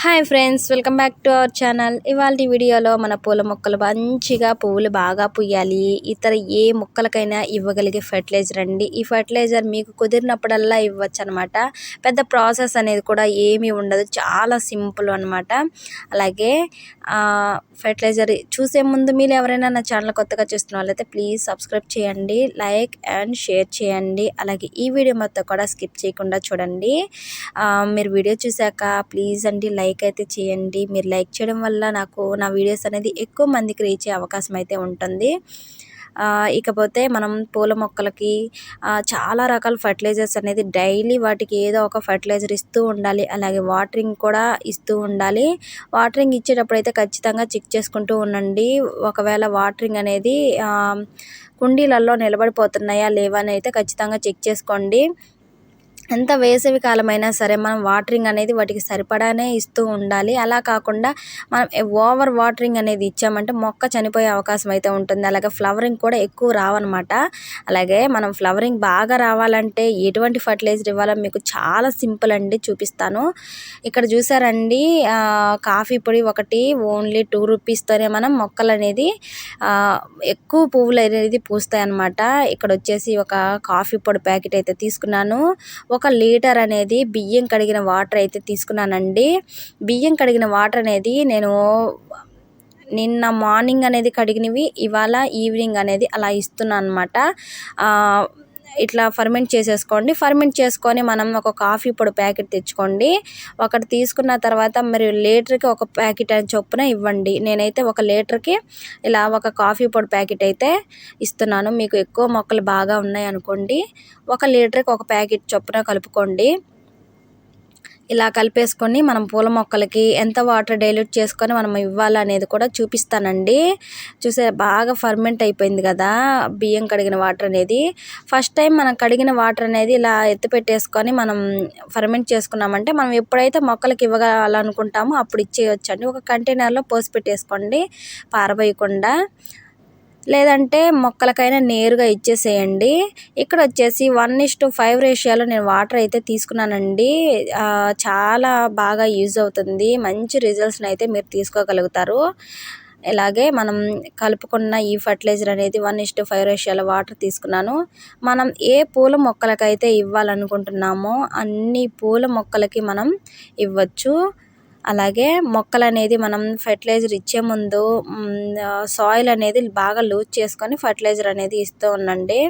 Hi friends welcome back to our channel. ఇవాళ వీడియోలో మన పూల మొక్కలు మంచిగా పువ్వులు బాగా పుయ్యాలి. ఇతర ఏ మొక్కలకైనా ఇవ్వగలిగే ఫర్టిలైజర్ అండి. ఈ ఫర్టిలైజర్ మీకు కుదిరినప్పుడల్లా ఇవ్వచ్చు అనమాట పెద్ద ప్రాసెస్ అనేది కూడా ఏమీ ఉండదు. చాలా సింపుల్ అనమాట అలాగే ఫర్టిలైజర్ చూసే ముందు మీరు ఎవరైనా నా ఛానల్ కొత్తగా చూస్తున్న వాళ్ళైతే ప్లీజ్ సబ్స్క్రైబ్ చేయండి. లైక్ అండ్ షేర్ చేయండి. అలాగే ఈ వీడియో మొత్తం కూడా స్కిప్ చేయకుండా చూడండి. మీరు వీడియో చూసాక ప్లీజ్ అండి లైక్ లైక్ అయితే చేయండి. మీరు లైక్ చేయడం వల్ల నాకు నా వీడియోస్ అనేది ఎక్కువ మందికి రీచ్ అయ్యే అవకాశం అయితే ఉంటుంది. ఇకపోతే మనం పూల మొక్కలకి చాలా రకాల ఫర్టిలైజర్స్ అనేది డైలీ వాటికి ఏదో ఒక ఫర్టిలైజర్ ఇస్తూ ఉండాలి. అలాగే వాటరింగ్ కూడా ఇస్తూ ఉండాలి. వాటరింగ్ ఇచ్చేటప్పుడు అయితే ఖచ్చితంగా చెక్ చేసుకుంటూ ఉండండి. ఒకవేళ వాటరింగ్ అనేది కుండీలలో నిలబడిపోతున్నాయా లేవా అని అయితే ఖచ్చితంగా చెక్ చేసుకోండి. ఎంత వేసవి కాలమైనా సరే మనం వాటరింగ్ అనేది వాటికి సరిపడానే ఇస్తూ ఉండాలి. అలా కాకుండా మనం ఓవర్ వాటరింగ్ అనేది ఇచ్చామంటే మొక్క చనిపోయే అవకాశం అయితే ఉంటుంది. అలాగే ఫ్లవరింగ్ కూడా ఎక్కువ రావన్నమాట. అలాగే మనం ఫ్లవరింగ్ బాగా రావాలంటే ఎటువంటి ఫర్టిలైజర్ ఇవ్వాలో మీకు చాలా సింపుల్ అండి చూపిస్తాను. ఇక్కడ చూసారండి కాఫీ పొడి ఒకటి ఓన్లీ టూ రూపీస్తోనే మనం మొక్కలు అనేది ఎక్కువ పువ్వులు అనేది పూస్తాయి అన్నమాట ఇక్కడ వచ్చేసి ఒక కాఫీ పొడి ప్యాకెట్ అయితే తీసుకున్నాను. ఒక లీటర్ అనేది బియ్యం కడిగిన వాటర్ అయితే తీసుకున్నానండి. బియ్యం కడిగిన వాటర్ అనేది నేను నిన్న మార్నింగ్ అనేది కడిగినవి ఇవాళ ఈవినింగ్ అనేది అలా ఇస్తున్నాను అనమాట ఇట్లా ఫర్మెంట్ చేసేసుకోండి. ఫర్మెంట్ చేసుకొని మనం ఒక కాఫీ పొడి ప్యాకెట్ తెచ్చుకోండి. ఒకటి తీసుకున్న తర్వాత మరి లీటర్కి ఒక ప్యాకెట్ అని చొప్పున ఇవ్వండి. నేనైతే ఒక లీటర్కి ఇలా ఒక కాఫీ పొడి ప్యాకెట్ అయితే ఇస్తున్నాను. మీకు ఎక్కువ మొక్కలు బాగా ఉన్నాయి అనుకోండి. ఒక లీటర్కి ఒక ప్యాకెట్ చొప్పున కలుపుకోండి. ఇలా కలిపేసుకొని మనం పూల మొక్కలకి ఎంత వాటర్ డైల్యూట్ చేసుకొని మనం ఇవ్వాలనేది కూడా చూపిస్తానండి. చూసే బాగా ఫర్మెంట్ అయిపోయింది కదా బియ్యం కడిగిన వాటర్ అనేది. ఫస్ట్ టైం మనం కడిగిన వాటర్ అనేది ఇలా ఎత్తి పెట్టేసుకొని మనం ఫర్మెంట్ చేసుకున్నామంటే మనం ఎప్పుడైతే మొక్కలకి ఇవ్వగలనుకుంటామో అప్పుడు ఇచ్చేయొచ్చండి. ఒక కంటైనర్లో పోసి పెట్టేసుకోండి పారబోయకుండా. లేదంటే మొక్కలకైనా నేరుగా ఇచ్చేసేయండి. ఇక్కడ వచ్చేసి వన్ ఇస్ టు ఫైవ్ రేషియోలో నేను వాటర్ అయితే తీసుకున్నానండి. చాలా బాగా యూజ్ అవుతుంది. మంచి రిజల్ట్స్ని అయితే మీరు తీసుకోగలుగుతారు. ఇలాగే మనం కలుపుకున్న ఈ ఫర్టిలైజర్ అనేది వన్ ఇస్ టు ఫైవ్ రేషియోలో వాటర్ తీసుకున్నాను. మనం ఏ పూల మొక్కలకైతే ఇవ్వాలనుకుంటున్నామో అన్ని పూల మొక్కలకి మనం ఇవ్వచ్చు. అలాగే మొక్కలు అనేది మనం ఫెర్టిలైజర్ ఇచ్చే ముందు సాయిల్ అనేది బాగా లూజ్ చేసుకొని ఫర్టిలైజర్ అనేది ఇస్తూ ఉండండి.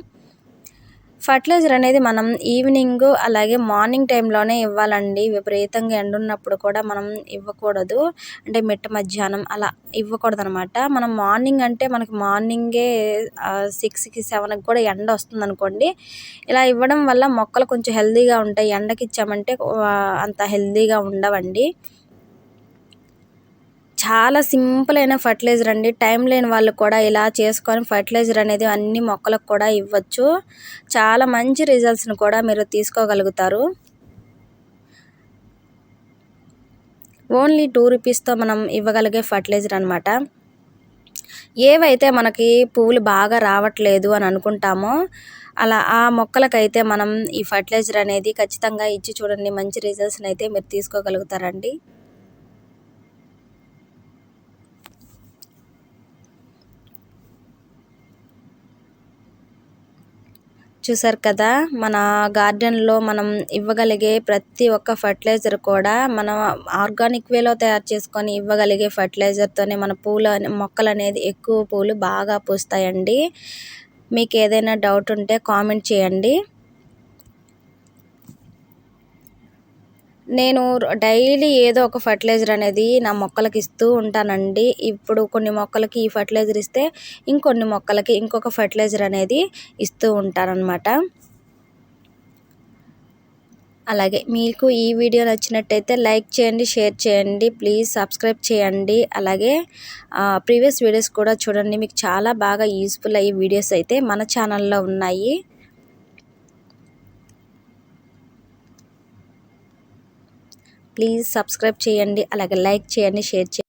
ఫర్టిలైజర్ అనేది మనం ఈవినింగ్ అలాగే మార్నింగ్ టైంలోనే ఇవ్వాలండి. విపరీతంగా ఎండ ఉన్నప్పుడు కూడా మనం ఇవ్వకూడదు. అంటే మిట్ట మధ్యాహ్నం అలా ఇవ్వకూడదు అనమాట మనం మార్నింగ్ అంటే మనకి మార్నింగే సిక్స్కి సెవెన్కి కూడా ఎండ వస్తుంది అనుకోండి ఇలా ఇవ్వడం వల్ల మొక్కలు కొంచెం హెల్తీగా ఉంటాయి. ఎండకి ఇచ్చామంటే అంత హెల్తీగా ఉండవండి. చాలా సింపుల్ అయిన ఫర్టిలైజర్ అండి. టైం లేని వాళ్ళు కూడా ఇలా చేసుకొని ఫర్టిలైజర్ అనేది అన్ని మొక్కలకు కూడా ఇవ్వచ్చు. చాలా మంచి రిజల్ట్స్ని కూడా మీరు తీసుకోగలుగుతారు. ఓన్లీ టూ రూపీస్తో మనం ఇవ్వగలిగే ఫర్టిలైజర్ అనమాట ఏవైతే మనకి పువ్వులు బాగా రావట్లేదు అని అనుకుంటామో అలా ఆ మొక్కలకైతే మనం ఈ ఫర్టిలైజర్ అనేది ఖచ్చితంగా ఇచ్చి చూడండి. మంచి రిజల్ట్స్ని అయితే మీరు తీసుకోగలుగుతారండి. చూసారు కదా మన గార్డెన్లో మనం ఇవ్వగలిగే ప్రతి ఒక్క ఫర్టిలైజర్ కూడా మనం ఆర్గానిక్ వేలో తయారు చేసుకొని ఇవ్వగలిగే ఫర్టిలైజర్తోనే మన పూల మొక్కలు అనేది ఎక్కువ పూలు బాగా పూస్తాయండి. మీకు ఏదైనా డౌట్ ఉంటే కామెంట్ చేయండి. నేను డైలీ ఏదో ఒక ఫర్టిలైజర్ అనేది నా మొక్కలకి ఇస్తూ ఉంటానండి. ఇప్పుడు కొన్ని మొక్కలకి ఈ ఫర్టిలైజర్ ఇస్తే ఇంకొన్ని మొక్కలకి ఇంకొక ఫర్టిలైజర్ అనేది ఇస్తూ ఉంటానన్నమాట. అలాగే మీకు ఈ వీడియో నచ్చినట్టయితే లైక్ చేయండి షేర్ చేయండి ప్లీజ్ సబ్స్క్రైబ్ చేయండి. అలాగే ప్రీవియస్ వీడియోస్ కూడా చూడండి. మీకు చాలా బాగా యూస్ఫుల్ అయ్యే వీడియోస్ అయితే మన ఛానల్లో ఉన్నాయి. ప్లీజ్ సబ్స్క్రైబ్ చేయండి అలాగే లైక్ చేయండి షేర్ చేయండి.